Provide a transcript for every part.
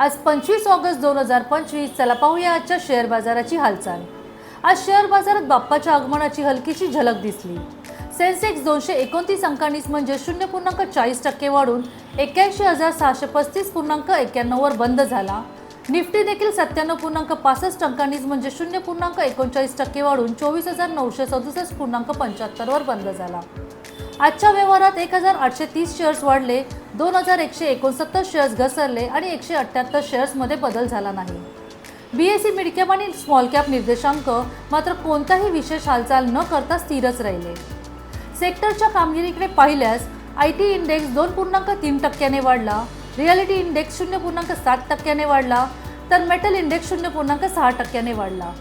आज पंचवीस ऑगस्ट दोन हजार पंचवीस चला पाहूया आजच्या शेअर बाजाराची हालचाल. आज शेअर बाजारात बाप्पाच्या आगमनाची हलकीशी झलक दिसली. सेन्सेक्स दोनशे एकोणतीस अंकांनीच म्हणजे शून्य पूर्णांक चाळीस टक्के वाढून एक्याऐंशी हजार सहाशे पस्तीस पूर्णांक एक्क्याण्णववर बंद झाला. निफ्टी देखील सत्त्याण्णव पूर्णांक पासष्ट अंकांनीच म्हणजे शून्य पूर्णांक एकोणचाळीस टक्के वाढून चोवीस हजार नऊशे सदुसष्ट पूर्णांक पंच्याहत्तरवर बंद झाला. आजच्या व्यवहारात एक हजार आठशे तीस शेअर्स वाढले दोन हजार एकशे एकोणसत्तर शेअर्स घसरले आणि एकशे अठ्ठ्याहत्तर शेअर्समध्ये बदल झाला नाही. बी एस सी मिडकॅप आणि स्मॉल कॅप निर्देशांक मात्र कोणताही विशेष हालचाल न करता स्थिरच राहिले. सेक्टरच्या कामगिरीकडे पाहिल्यास आय टी इंडेक्स दोन पूर्णांक तीन टक्क्याने वाढला रिअलिटी इंडेक्स शून्य पूर्णांक सात टक्क्याने वाढला तर मेटल इंडेक्स शून्य पूर्णांक सहा टक्क्याने वाढला.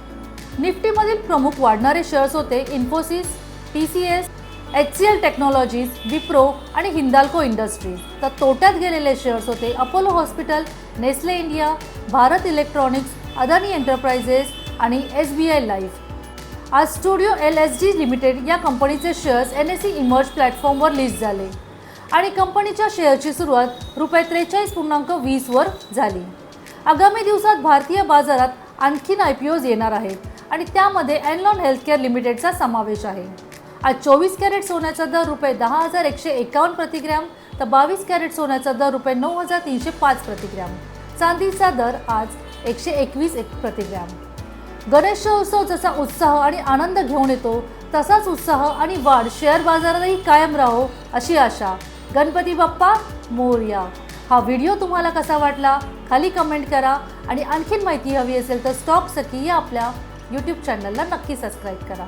निफ्टीमधील प्रमुख वाढणारे शेअर्स होते Infosys T C S H C L technologies Wipro आणि हिंदाल्को इंडस्ट्रीज तर तोट्यात गेलेले शेअर्स होते Apollo hospital Nestle India Bharat electronics Adani enterprises आणि एस बी आय लाईफ आज studio L S G limited या कंपनीचे शेअर्स एन एस सी इमर्ज प्लॅटफॉर्मवर लिस्ट झाले. आणि कंपनीच्या शेअरची सुरुवात रुपये त्रेचाळीस पूर्णांक वीसवर झाली. आगामी दिवसात भारतीय बाजारात आणखीन आय पी ओज येणार आहेत आणि त्यामध्ये एनलॉन हेल्थकेअर लिमिटेडचा समावेश आहे. आज चोवीस कॅरेट सोन्याचा दर रुपये दहा हजार एकशे एकावन्न प्रतिग्रॅम तर बावीस कॅरेट सोन्याचा दर रुपये नऊ हजार तीनशे पाच प्रतिग्रॅम. चांदीचा दर आज एकशे एकवीस एक प्रतिग्रॅम. गणेशोत्सव जसा उत्साह आणि आनंद घेऊन येतो तसाच उत्साह आणि वाढ शेअर बाजारातही कायम राहो अशी आशा. गणपती बाप्पा मोरया. हा व्हिडिओ तुम्हाला कसा वाटला? खाली कमेंट करा आणि आणखीन माहिती हवी असेल तर स्टॉक सखी या आपल्या यूट्यूब चॅनलला नक्की सबस्क्राईब करा.